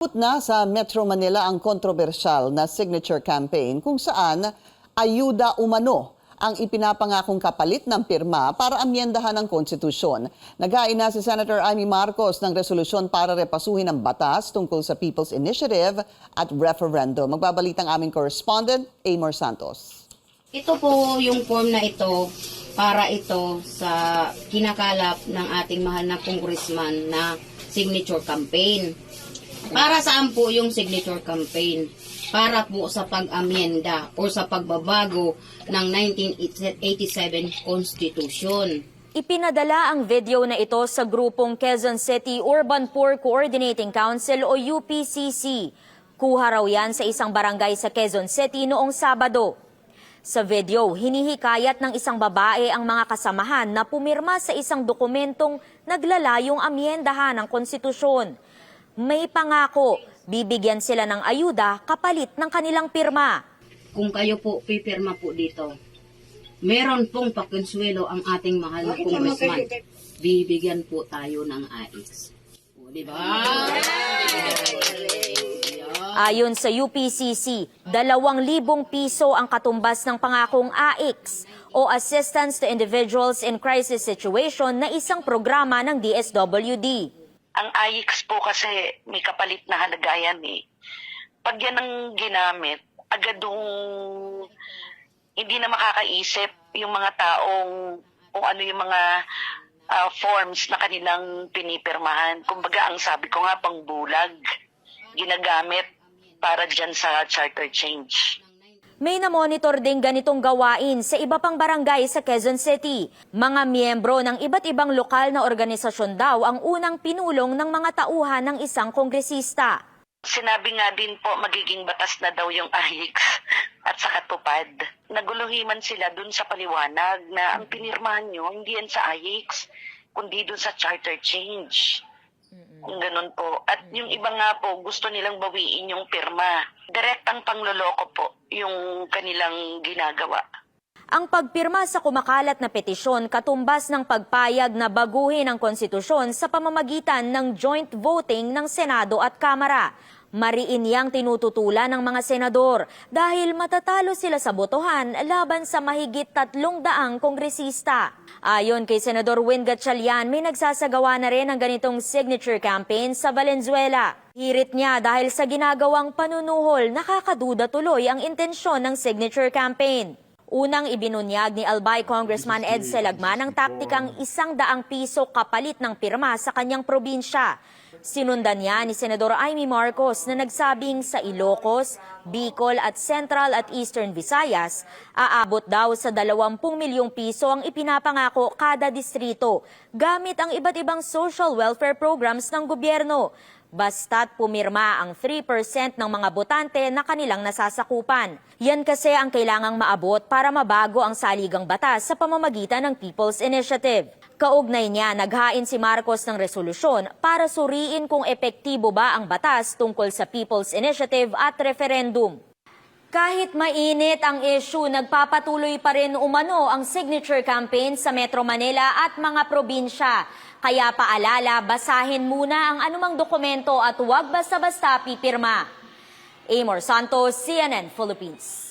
Umabot na sa Metro Manila ang kontrobersyal na signature campaign kung saan ayuda umano ang ipinapangakong kapalit ng pirma para amyendahan ang konstitusyon. Nagain na si Senator Amy Marcos ng resolusyon para repasuhin ang batas tungkol sa People's Initiative at referendum. Magbabalita ang aming correspondent, Amor Santos. Ito po yung form na ito para ito sa kinakalap ng ating mahal na congressman na signature campaign. Para saan po yung signature campaign? Para po sa pag-amyenda o sa pagbabago ng 1987 Constitution. Ipinadala ang video na ito sa grupong Quezon City Urban Poor Coordinating Council o UPCC. Kuha raw yan sa isang barangay sa Quezon City noong Sabado. Sa video, hinihikayat ng isang babae ang mga kasamahan na pumirma sa isang dokumentong naglalayong amyendahan ng konstitusyon. May pangako, bibigyan sila ng ayuda kapalit ng kanilang pirma. Kung kayo po pipirma po dito, meron pong pakonsuelo ang ating mahal na congressman. Bibigyan po tayo ng AX. O, di ba? Ayon sa UPCC, 2,000 piso ang katumbas ng pangakong AX o Assistance to Individuals in Crisis Situation na isang programa ng DSWD. Ang AIX po kasi may kapalit na halaga yan eh. Pag yan ang ginamit, agad dong hindi na makakaisip yung mga taong kung ano yung mga ah, forms na kanilang pinipirmahan. Kumbaga, ang sabi ko nga, pang bulag, ginagamit para dyan sa charter change. May namonitor ding ganitong gawain sa iba pang barangay sa Quezon City. Mga miyembro ng iba't ibang lokal na organisasyon daw ang unang pinulong ng mga tauhan ng isang kongresista. Sinabi nga din po, magiging batas na daw yung AIX at sa katupad. Naguluhiman sila dun sa paliwanag na ang pinirmahan nyo, hindi yan sa AIX, kundi dun sa charter change. Kung ganun po. At yung iba nga po, gusto nilang bawiin yung pirma. Direct ang pangloloko po yung kanilang ginagawa. Ang pagpirma sa kumakalat na petisyon katumbas ng pagpayag na baguhin ang konstitusyon sa pamamagitan ng joint voting ng Senado at Kamara. Mariin yang tinututulan ng mga senador dahil matatalo sila sa botohan laban sa mahigit tatlong daang kongresista. Ayon kay Senador Win Gatchalian, may nagsasagawa na rin ng ganitong signature campaign sa Valenzuela. Hirit niya dahil sa ginagawang panunuhol, nakakaduda tuloy ang intensyon ng signature campaign. Unang ibinunyag ni Albay Congressman Ed Selagman ang taktikang isang daang piso kapalit ng pirma sa kanyang probinsya. Sinundan niya ni Senador Amy Marcos na nagsabing sa Ilocos, Bicol at Central at Eastern Visayas, aabot daw sa 20 milyong piso ang ipinapangako kada distrito gamit ang iba't ibang social welfare programs ng gobyerno basta't pumirma ang 3% ng mga botante na kanilang nasasakupan. Yan kasi ang kailangang maabot para mabago ang saligang batas sa pamamagitan ng People's Initiative. Kaugnay niya, naghain si Marcos ng resolusyon para suriin kung epektibo ba ang batas tungkol sa People's Initiative at referendum. Kahit mainit ang issue, nagpapatuloy pa rin umano ang signature campaign sa Metro Manila at mga probinsya. Kaya paalala, basahin muna ang anumang dokumento at huwag basta-basta pipirma. Amor Santos, CNN Philippines.